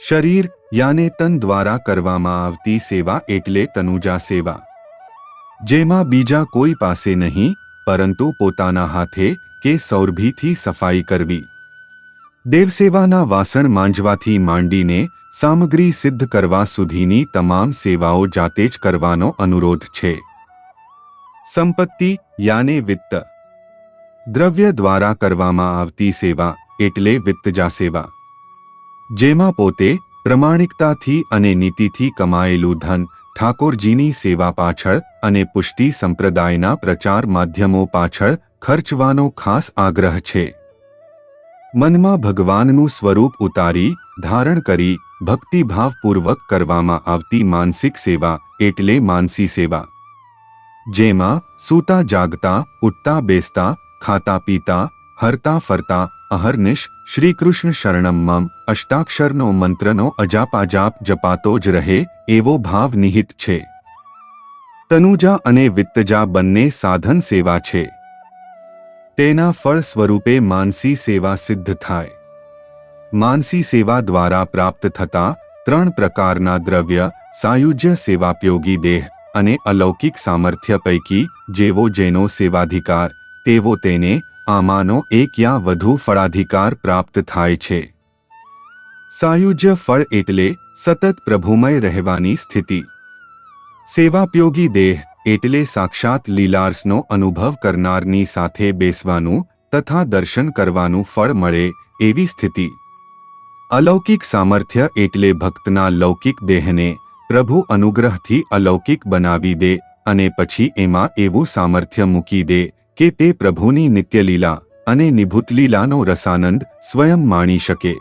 શરીર યાને તન દ્વારા કરવામાં આવતી સેવા એટલે તનુજા સેવા જેમાં બીજા કોઈ પાસે નહીં પરંતુ પોતાના હાથે કે સૌરભીથી સફાઈ કરવી દેવસેવાના વાસણ માંજવાથી માંડીને સામગ્રી સિદ્ધ કરવા સુધીની તમામ સેવાઓ જાતે જ કરવાનો અનુરોધ છે સંપત્તિ યાને વિત્ત દ્રવ્ય દ્વારા કરવામાં આવતી સેવા એટલે વિત્તજા સેવા જેમાં પોતે પ્રમાણિકતાથી અને નીતિથી કમાયેલું ધન ઠાકોરજીની સેવા પાછળ અને પુષ્ટિ સંપ્રદાયના પ્રચાર માધ્યમો પાછળ ખર્ચવાનો ખાસ આગ્રહ છે. મનમાં ભગવાનનું સ્વરૂપ ઉતારી, ધારણ કરી, ભક્તિભાવપૂર્વક કરવામાં આવતી માનસિક સેવા એટલે માનસી સેવા. જેમાં સૂતા જાગતા, ઉઠતા બેસતા, ખાતા પીતા હરતા ફરતા અહર્નિશ શ્રીકૃષ્ણ શરણમ મમ અષ્ટાક્ષરનો મંત્રનો અજાપાજાપ જપાતો જ રહે એવો ભાવ નિહિત છે તનુજા અને વિત્તજા બંને સાધન સેવા છે તેના ફળ સ્વરૂપે માનસી સેવા સિદ્ધ થાય માનસી સેવા દ્વારા પ્રાપ્ત થતા ત્રણ પ્રકારના દ્રવ્ય સાયુજ્ય સેવાપયોગી દેહ અને અલૌકિક સામર્થ્ય પૈકી જેવો જેનો સેવાધિકાર તેવો તેને આમાંનો એક યા વધુ ફળાધિકાર પ્રાપ્ત થાય છે. સાયુજ્ય ફળ એટલે સતત પ્રભુમય રહેવાની સ્થિતિ. સેવાપયોગી દેહ એટલે સાક્ષાત લીલાર્સનો અનુભવ કરનારની સાથે બેસવાનું તથા દર્શન કરવાનું ફળ મળે એવી સ્થિતિ. અલૌકિક સામર્થ્ય એટલે ભક્તના લૌકિક દેહને પ્રભુ અનુગ્રહથી અલૌકિક બનાવી દે અને પછી એમાં એવું સામર્થ્ય મૂકી દે કે તે પ્રભુની નિત્યલીલા અને નિભૂતલીલાનો રસાનંદ સ્વયં માણી શકે.